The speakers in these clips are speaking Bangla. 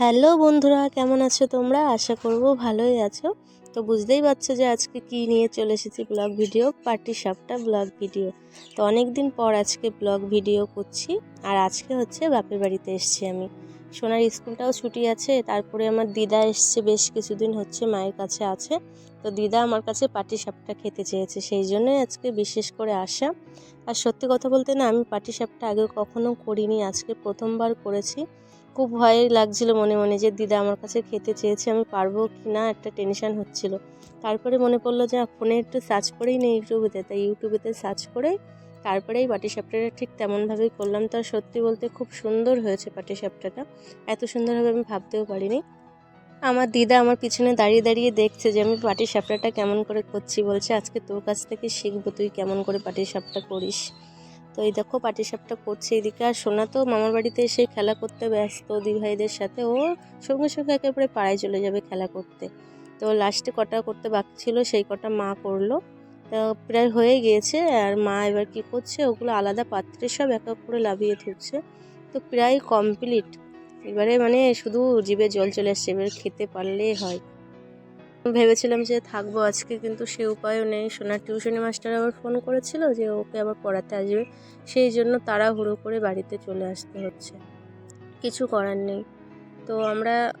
হ্যালো বন্ধুরা, কেমন আছো তোমরা? আশা করব ভালোই আছো। তো বুঝতেই পারছ যে আজকে কি নিয়ে চলে এসেছি ব্লগ ভিডিও, পার্টি সাপটা ব্লগ ভিডিও। তো অনেক দিন পর আজকে ব্লগ ভিডিও করছি, আর আজকে হচ্ছে বাপের বাড়িতে এসেছি আমি। সোনার স্কুলটাও ছুটি আছে, তারপরে আমার দিদা এসছে, বেশ কিছুদিন হচ্ছে মায়ের কাছে আছে। তো দিদা আমার কাছে পাটি সাপটা খেতে চেয়েছে, সেই জন্যই আজকে বিশেষ করে আসা। আর সত্যি কথা বলতে না, আমি পাটি সাপটা আগে কখনো করিনি, আজকে প্রথমবার করেছি। খুব ভয় লাগছিল মনে মনে যে, দিদা আমার কাছে খেতে চেয়েছে, আমি পারব কি না? একটা টেনশন হচ্ছিল। তারপরে মনে পড়ল যে ফোনে একটু সার্চ করেই নেই ইউটিউবেতে তাই ইউটিউবেতে সার্চ করেই তারপরেই পাটি সাপটাটা ঠিক তেমনভাবেই করলাম। তো সত্যি বলতে খুব সুন্দর হয়েছে পাটি সাপটাটা এত সুন্দরভাবে আমি ভাবতেও পারিনি। আমার দিদা আমার পিছনে দাঁড়িয়ে দাঁড়িয়ে দেখছে যে, আমি পাটি সাপটাটা কেমন করে করছি? বলছে, আজকে তোর কাছ থেকে শিখব। তুই কেমন করে পাটি সাপটা করিস? তো এই দেখো পাটিসাপটা করছে এদিকে। আর সোনা তো মামার বাড়িতে এসে খেলা করতে ব্যস্ত দি ভাইদের সাথে। ও সঙ্গে সঙ্গে একেবারে পাড়ায় চলে যাবে খেলা করতে। তো লাস্টে কটা করতে বাকি ছিল, সেই কটা মা করল। তো প্রায় হয়ে গিয়েছে। আর মা এবার কি করছে, ওগুলো আলাদা পাত্রে সব এক এক করে লাভিয়ে ধুচ্ছে তো প্রায় কমপ্লিট এবারে মানে শুধু জিভে জল চলে আসছে, এবার খেতে পারলেই হয়। ভেবেছিলাম যে থাকব আজকে, কিন্তু সে উপায়ও নেই। সোনার টিউশনি মাস্টার আবার ফোন করেছিল যে ওকে আবার পড়াতে আসবে। সেই জন্য তাড়াহুড়ো করে বাড়িতে চলে আসতে হচ্ছে। কিছু করার নেই। তো আমরা,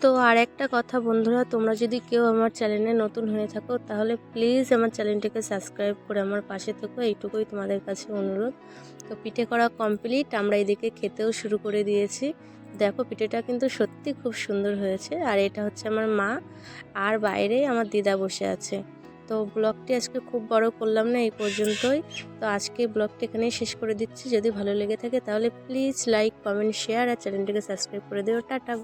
তো আর একটা কথা বন্ধুরা, তোমরা যদি কেউ আমার চ্যানেলে নতুন হয়ে থাকো, তাহলে প্লিজ আমার চ্যানেলটিকে সাবস্ক্রাইব করে আমার পাশে থেকো। এইটুকুই তোমাদের কাছে অনুরোধ। তো পিঠে করা কমপ্লিট আমরা এদিকে খেতেও শুরু করে দিয়েছি। দেখো পিঠেটা কিন্তু সত্যি খুব সুন্দর হয়েছে। আর এটা হচ্ছে আমার মা আর বাইরে আমার দিদা বসে আছে। তো ব্লগটি আজকে খুব বড় করলাম না এই পর্যন্তই। তো আজকে ব্লগটি এখানেই শেষ করে দিচ্ছি। যদি ভালো লেগে থাকে তাহলে প্লিজ লাইক, কমেন্ট, শেয়ার আর চ্যানেলটিকে সাবস্ক্রাইব করে দিও। টাটা।